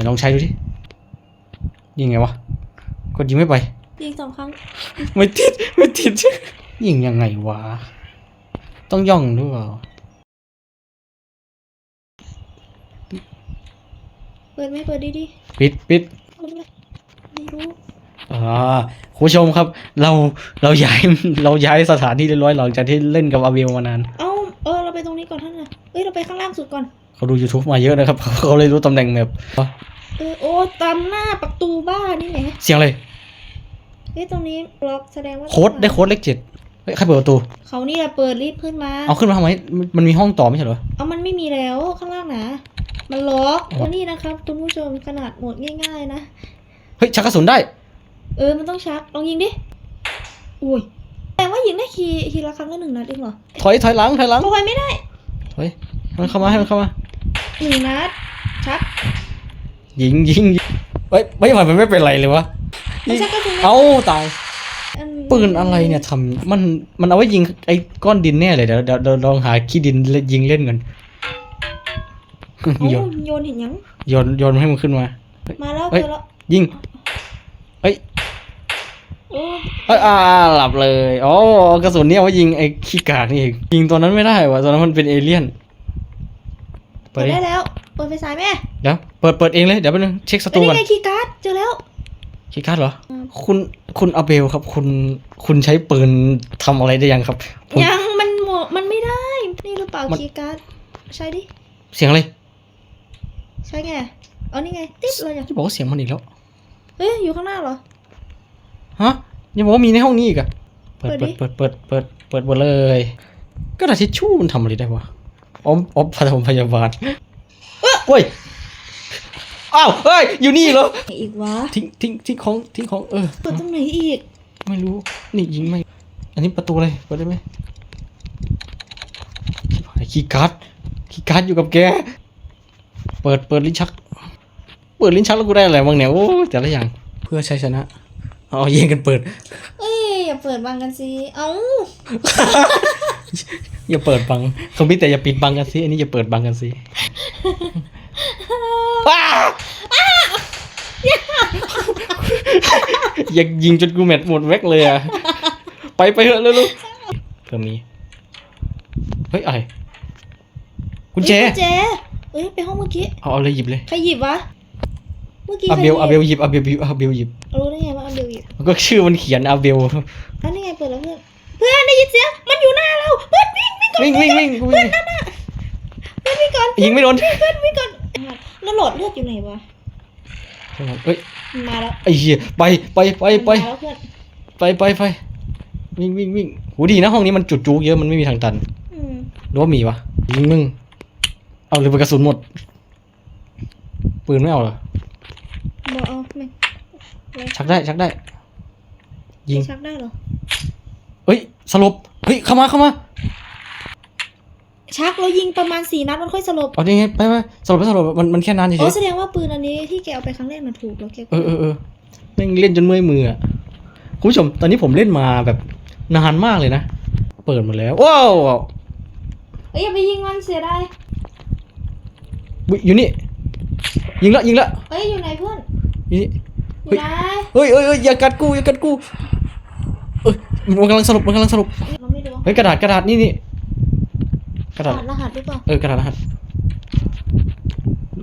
นลองใช้ดูดิยิงไงวะกดยิงไม่ไป ยิงสองครั้ง ไม่ติดไม่ติดยิงยังไงวะ ต้องย่องด้วยเปล่าเปิดไหม่เปิดดีดิปิดปิดเปิดเลยไม่รู้อ่าคุณผู้ชมครับ เราเราย้ายเราย้ายสถานที่เรียบร้อยหลังจากที่เล่นกับอาเวลมานาน เอ้าเออเราไปตรงนี้ก่อนท่านน่ะเอ้ยเราไปข้างล่างสุดก่อน เขาดู YouTube มาเยอะนะครับ เขาเขาเลยรู้ตำแหน่งแบบเออโอ้ตามหน้าประตูบ้านนี่แหละเสียงเลยเฮ้ยตรงนี้ล็อกแสดงว่าโค้ดได้โค้ดเลขเจ็ดเฮ้ยใครเปิดประตู เขานี่แหละเปิดรีบขึ้นมา เอาขึ้นมาทำไมมันมันมีห้องต่อไม่ใช่เหรอ เอามันไม่มีแล้วข้างล่างนะ มันล็อกอ๋อแล้วนี่นะครับคุณผู้ชมขนาดโหมดง่าย ๆ นะ เฮ้ยชักกระสุนได้ เออ มันต้องชัก ลองยิงดิ อุ้ย แต่ว่ายิงได้ทีทีละครั้งละหนึ่งนัดเองเหรอ ถอยถอยหลังถอยหลังโอ้ยไม่ได้ ถอยให้มันเข้ามาให้มันเข้ามา หนึ่งนัดชักยิงยิงยิงเฮ้ยไม่มันไม่เป็นไรเลยวะไม่ชักก็คือเอ้าตายอัปืนอะไรเนี่ยทำมันมันเอาไว้ยิงไอ้ก้อนดินแน่เลยเดี๋ยวเดี๋ยวเดี๋ยวลองหาขี้ดินเล่นยิงเล่นกันเอ้าโยนโยนเห็นยังโยนโยนให้มันขึ้นมา มาแล้วเฮ้ยเจอแล้วยิงเฮ้ยโอ้ยเอ้ยอ่าหลับเลยอ๋อกระสุนเนี่ยเอาไว้ยิงไอ้ขี้กากนี่เองยิงตัวนั้นไม่ได้วะตัวนั้นมันเป็นเอเลี่ยน เปิดดิได้แล้ว เปิดไฟฉายแม่เดี๋ยวเปิดเปิดเองเลยเดี๋ยวแป๊บนึงเช็คสเอ้ตูยก่อน นี่ไงคีย์การ์ดเจอแล้วคีย์การ์ดเหรอ อืม คุณคุณอาเบลครับ คุณคุณใช้ปืนทำอะไรได้ยังครับผม ยังมันหมดมันไม่ได้ นี่หรือเปล่ามัน คีย์การ์ดใช่ดิ เสียงอะไรใช่ไงเอานี่ไง ติดเลยอะจะบอกว่าเสียงมันอีกแล้วเอ้ยอยู่ข้างหน้าเหรอ ฮะยังบอกว่ามีในห้องนี้อีกอะเปิดเปิเปิดดดิ เปิดเปิดเปิดเปิดหมดเลย ก็ดาษทิชชู่มันทำอะไรได้วะ อ๋ออ๋อปฐมพยาบาลเฮ้ยอ้าวเฮ้ยอยู่นี่เหรอไหนอีกวะทิ้งทิ้งทิ้งของทิ้งของเออเปิดตรงไหนอีก ไม่รู้นี่ยิงไม่ อันนี้ประตูอะไรเปิดได้ไหมชิบหายคีย์การ์ดคีย์การ์ดอยู่กับแก เปิดเปิดลิ้นชัก เปิดลิ้นชักแล้วกูได้อะไรบ้างเนี่ยโอ้ยแต่ละอย่างเพื่อชัยชนะเอาแย่งกันเปิด เอ้ยอย่าเปิดบังกันสิ เอ้า อย่าเปิดบังเขามีแต่อย่าปิดบังกันสิอันนี้อย่าเปิดบังกันสิอ้าอย่ายิงจนกูแมทหมดแว็กเลยอะไปไปเถอะเร็วๆเพิ่มมีเฮ้ยอะไรกุญแจเอ้ยกุญแจเอ้ยไปห้องเมื่อกี้เอาเอาเลยหยิบเลยใครหยิบวะเมื่อกี้อาใครเบหยิลบอาเบลหยิบอาเบลหยิบอาเบลหยิบรู้ได้ไงว่าอาเบลหยิบมันก็ชื่อมันเขียนอาเบลอันนี้ไงเปิดแล้วเพื่อนเพื่อนได้ยินเสียงมันอยู่หน้าเราเพื่อนวิ่งวิ่งก่อนวิ่งวิ่งวิ่งวิ่งเพื่อนวิ่งก่อนยิงไม่โดนเพื่อนวิ่งก่อนแล้วหลอดเลือดอยู่ไหนวะเฮ้ยมันมาแล้วไอ้เหี้ยไปไปไปไปมันมาแล้วเพื่อนไปไปไปวิ่งวิ่งวิ่งหูดีนะห้องนี้มันจุดจุกเยอะมันไม่มีทางตันอืมหรือว่ามีวะยิงมึงเอาเลยไปกระสุนหมด ปืนไม่เอาเหรอบอกเอาไม่ชักได้ชักได้ ยิงชักได้เหรอ เฮ้ยสลบเฮ้ยเข้ามาเข้ามาชักแล้วยิงประมาณสี่นัดมันค่อยสลบเอาได้ไงไปไปสลบไปสลบมันมันแค่นานเฉอ๋อยแสดงว่าปืนอันนี้ที่แกเอาไปครั้งแรกมันถูกแล้วแกๆเออเออเออแม่งเล่นจนเมื่อยมืออะคุณผู้ชมตอนนี้ผมเล่นมาแบบนานมากเลยนะ เปิดหมดแล้วว้าวเอ้ยอย่าไปยิงมันเสียดายอุ๊ยอยู่นี่ ยิงละยิงละเอ้ยอยู่ไหนเพื่อนอยู่นี่อยู่ไหนเฮ้ยเฮ้ยเฮ้ยอย่ากัดกูอย่ากัดกูเอ้ย มันกำลังสลบมันกำลังสลบเราไม่รู้เฮ้ยกระดาษกระดาษนี่นี่กระดาษรหัสหรือเปล่าเออกระดาษรหัส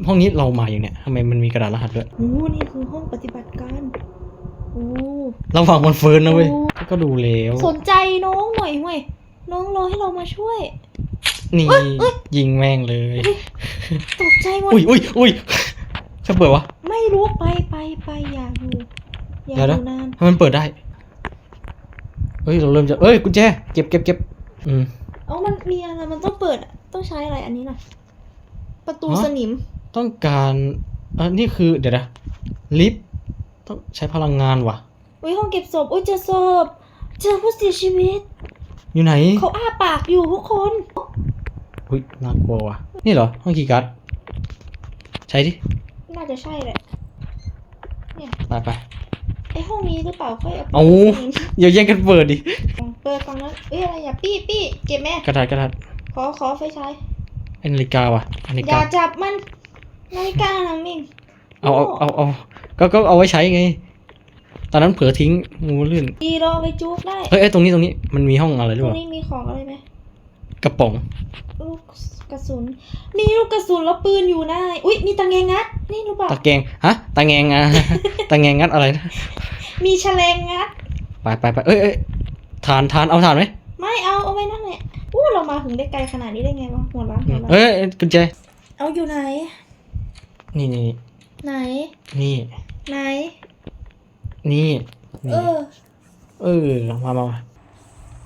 ห้องนี้เรามาอย่างเนี้ยทำไมมันมีกระดาษรหัสด้วยโอ้นี่คือห้องปฏิบัติการโอ้เราฟังมันเฟิร์นนะเว้ยโอ้ก็ดูแล้วสนใจน้องหน่อยเว้ยน้องรอให้เรามาช่วย นี่เอ้ยเอ้ยยิงแม่งเลยตกใจหมดอุ้ยอุ้ยอุ้ยจะเปิดวะไม่รู้ไปไปไปอย่าอยู่อย่าเดี๋ยวอนะยู่นานทำไมมันเปิดได้ เฮ้ยเราเริ่มจะเอ้ยกุญแจเก็บเก็บเก็บอืม เอ้ามันมีอะไรมันต้องเปิดอะต้องใช้อะไรอันนี้น่ะ ประตูฮะ สนิม ต้องการเออนี่คือเดี๋ยวนะลิฟต์ต้องใช้พลังงานว่ะ อุ้ยห้องเก็บศพอุ้ยเจอศพเจอผู้เสียชีวิต อยู่ไหนเขาอ้าปากอยู่ทุกคน อุ้ยน่ากลัวว่ะนี่เหรอห้องคีย์การ์ดใช้ดิน่าจะใช่แหละ ไปไป ไอห้องนี้หรือเปล่าค่อยเอาเอาอย่าแย่งกันเปิดดิ เปิดฝั่งนั้นเอ้ยอะไรอย่าปี้ปี้เก็บแม่กระดาษกระดาษขอขอไฟฉายไอ้นาฬิกาว่ะนาฬิอย่ากาจับมันนาฬิกาหนังมิงเอาเอาเอาเอาก็ก็เอาไว้ใช้ไง ตอนนั้นเผลอทิ้งงูลื่นดีเราเอาไปจุกได้เอ้ยเอ้ยตรงนี้ตรงนี้มันมีห้องอะไรหตรือรเปงล่านี้มีของอะไรไหม กระป๋องลูกกระสุน มีลูกกระสุนแล้วปืนอยู่ได้อุ้ยมีตังแงงัด นี่รู้เปล่าตะแกรงฮะตะแงงอะ ตะแงงงัดอะไรนะมีแฉลงงัด ไปไปไปเอ้ยเอ้ยทานทานเอาทานไหมไม่เอาเอาไว้นั่นแหละอู้เรามาถึงได้ไกลขนาดนี้ได้ไงวะหัวร้านหัวร้านเอ้ยเอ้ยกุญแจเอาอยู่ไหน นี่นี่ไหน นี่ไหน นี่เอนี่อเออมามามา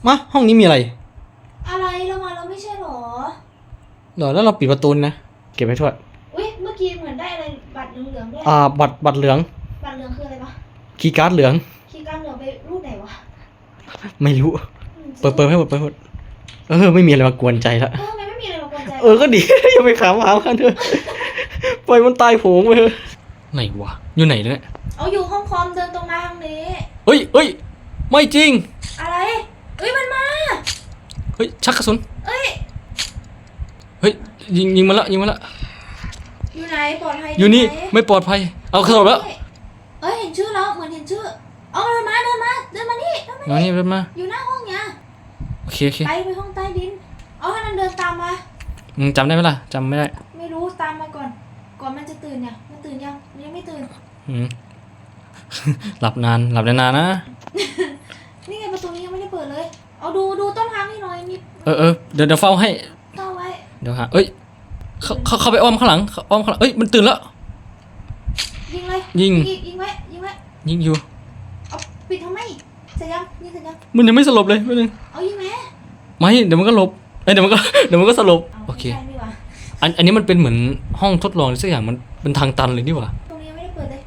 มาห้องนี้มีอะไรอะไรเรามาเราไม่ใช่หรอ เดี๋ยวแล้วเราปิดประตูนะ เก็บไว้ทั่วอุ้ยเมื่อกี้เหมือนได้อะไรบัตรเหลืองๆด้วยอ่า บัตรบัตรเหลือง บัตรเหลืองคืออะไรวะคีย์การ์ดเหลือง คีย์การ์ดเหลืองไปรูปไหนวะไม่รู้ อืมเปิดเปิดให้หมดเปิดให้หมดเออไม่มีอะไรมากวนใจละ เออมันไม่มีอะไรมากวนใจเออ ก็ดี อย่าไปขามหามันเถอะปล่อยมันตายโผงไปเถอะไหนวะ อยู่ไหนเนี่ย เอาอยู่ห้องคอมเดินตรงมาทางนี้ เฮ้ยเฮ้ย ไม่จริง อะไรเอ้ยมันมา เฮ้ย ชักกระสุน เอ้ยเฮ้ยยิงยิงมันละยิงมันละอยู่ไหนปลอดภัยดีอยู่นี่ไหมไม่ปลอดภัย เอากระสุนแล้วเอ้ยเห็นชื่อแล้วเหมือนเห็นชื่อเอาเดินมาเดินมาเดินมานี่เดินมาเอานี่เดินมาอยู่หน้าห้องเนี้ยโอเคโอเคไปไปห้องใต้ดิน เอาให้มันเดินตามมามึงจำได้ไหมล่ะจำไม่ได้ไม่รู้ตามมาก่อน ก่อนมันจะตื่นเนี่ยมันตื่นยังมันยังไม่ตื่น อืม หลับนานหลับนานๆนะนี่ไงประตูนี้ยังไม่ได้เปิดเลย เอาดูดูต้นทางนี่หน่อยมี เออเออเดี๋ยวเดี๋ยวเฝ้าให้เต้าไว้เดี๋ยวหาเอ้ยเขาเขาเข้าไปอ้อมข้างหลังเขาอ้อมข้างหลังเอ้ยมันตื่นแล้ว ยิงเลยยิง ยิงยิงไว้ยิงไว้ยิงอยู่ เอาปิดทำไมเสร็จยังยิงเสร็จยังมันยังไม่สลบเลยไม่นึงเอายิงไหมไม่เดี๋ยวมันก็หลบเอ้ยเดี๋ยวมันก็เดี๋ยวมันก็สลบาโอเค ไม่ใช่นี่หว่าอันอันนี้มันเป็นเหมือนห้องทดลองหรือสักอย่างมันเป็นทางตันเลยนี่หว่า ตรงนี้ยังไม่ได้เปิดเลย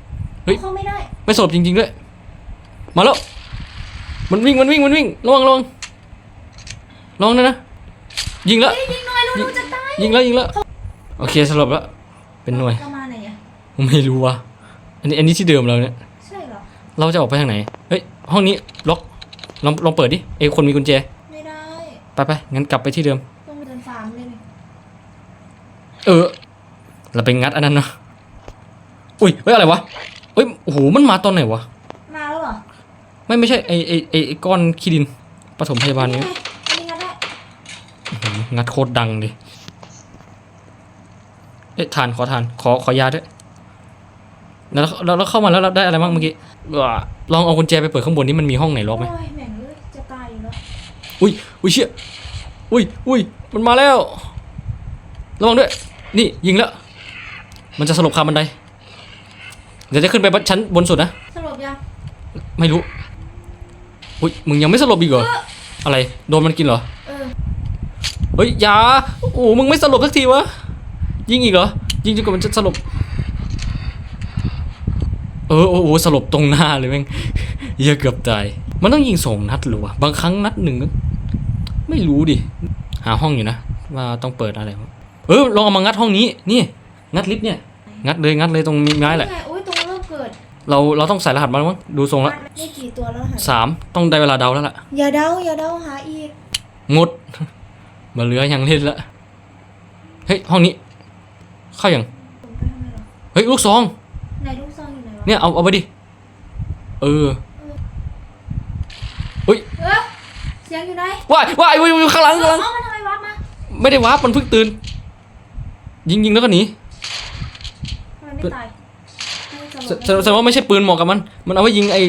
เฮ้ยเข้าไม่ได้ไม่สลบจริงๆด้วย มาแล้ว มันวิ่งมันวิ่งมันวิ่งระวังระวังระวังนะนะ ยิงแล้วเฮ้ยยิงหน่อยเราจะตายยิงแล้วยิงแล้ว โอเคสลบแล้ว เป็นหน่วย เรามาไหนอะไม่รู้ว่ะ อันนี้อันนี้ที่เดิมเราเนี่ย ใช่เหรอ เราจะออกไปทางไหน เฮ้ย ห้องนี้ล็อก ลองลองเปิดดิ เอยคนมีกุญแจ ไม่ได้ ไปไปงั้นกลับไปที่เดิม ต้องไปเดินฟาร์มเลยนี่เออ เราไปงัดอันนั้นเนาะ อุ้ย เฮ้ยอะไรวะเฮ้ย โอ้โห มันมาตอนไหนวะ มาแล้วเหรอไม่ไม่ใช่ไอไอไอไอก้อนขี้ดินปฐมพยาบาลนี้ไงอันนี้ก็ได้อื้อหือ งัดโคตรดังเลยเอ๊ะทานขอทานขอขอยาด้วยแล้วแล้วแล้วเข้ามาแล้วเราได้อะไรบ้างเมื่อกี้ว้าลองเอากุญแจไปเปิดข้างบนนี้มันมีห้องไหนล็อกไหมโอ้ยแม่งเลยจะตายอยู่แล้วอุ้ยอุ้ยเชี่ยอุ้ยอุ้ยมันมาแล้วระวังด้วย นี่ยิงแล้ว มันจะสลบคาบันไดเดี๋ยวจะขึ้นไปชั้นบนสุดนะสรุปยังไม่รู้อุ้ยมึงยังไม่สลบอีกเหรออะไรโดนมันกินเหรอเออเฮ้ยอยาโอ้โหมึงไม่สลบสักทีวะยิงอีกเหรอยิงจนกว่ามันจะสลบเออโอ้โหสลบตรงหน้าเลยแม่งเหี้ยอะเกือบตายมันต้องยิงสองนัดหรือวะบางครั้งนัดหนึ่งก็ไม่รู้ดิหาห้องอยู่นะว่าต้องเปิดอะไรวะเออลองเอามางัดห้องนี้นี่งัดลิฟต์เนี่ย งัดเลยงัดเลยตรงมีไม้แหละนี่ไงโอ้ยตรงเริ่มเกิดเราเราต้องใส่รหัสมาแล้วมั้งดูทรงแล้วนี่กี่ตัวแล้วหาสามต้องได้เวลาเดาแล้วล่ะอย่าเดาอย่าเดาหาอีกงด มาเหลือยังเล่นละ เฮ้ยห้องนี้ เข้ายังผมไปทำไมหรอเฮ้ยลูกซองไหนลูกซองอยู่ไหนวะเนี่ยเอาเอาไปดิ เออเออเสียงอยู่ไหนว้ายว้ายว้ายว้ายข้างหลังข้างหลัง เอ้ามันทำไมวับมาไม่ได้วาร์ปมันเพิ่งตื่น ยิงยิงแล้วก็หนีทำไมไม่ตายไม่สลบแสแสดงแสดงว่าไม่ใช่ปืนเหมาะกับมัน มันเอาไว้ยิงไอ้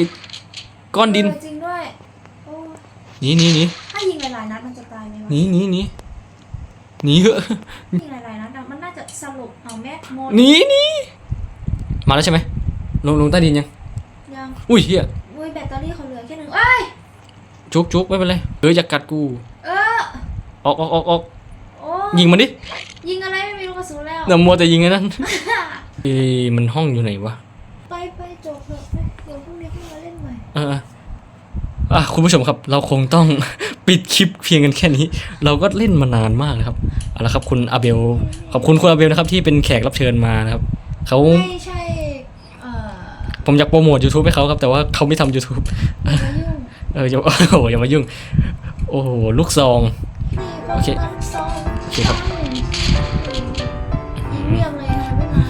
ก้อนดิน เออจริงด้วยโอ้หนีหนีหนีถ้ายิงหลายๆนัดมันจะตายไหมวะหนีหนีหนีหนีเหอะยิงหลายๆนัดอะมันน่าจะสลบเอาแม็กโมดหนีหนีมาแล้วใช่ไหมลงลงใต้ดินยัง ยังอุ้ยเฮียอุ้ยแบตเตอรี่เขาเหลือแค่หนึ่งเอ้ยจุกจุกไม่เป็นไรเฮ้ยอย่ากัดกู เออออกออกออกออกโอ้ยิงมันดิยิงอะไรไม่มีลูกกระสุนแล้วเดี๋ยวมัวแต่ยิงไอ้นั่นเอ้ยมันห้องอยู่ไหนวะ ไปไปจบเถอะไปเดี๋ยวพรุ่งนี้ขึ้นมาเล่นใหม่ เอออะคุณผู้ชมครับเราคงต้อง ปิดคลิปเพียงกันแค่นี้ เราก็เล่นมานานมากนะครับเอาละครับคุณอาเบลขอบคุณคุณอาเบลนะครับที่เป็นแขกรับเชิญมานะครับเขาไม่ใช่เอ่อผมอยากโปรโมท YouTube ให้เขาครับ แต่ว่าเขาไม่ทำ YouTube อย่ามายุ่งเอออย่าโอ้โหอย่ามายุ่ง โอ้โหลูกซอง นี่โอเคก็ซองโอเคครับเรียงเลยนะไม่มา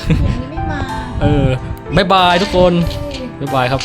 อย่างนี้ไม่มาเออบายบายทุกคนบายบายครับ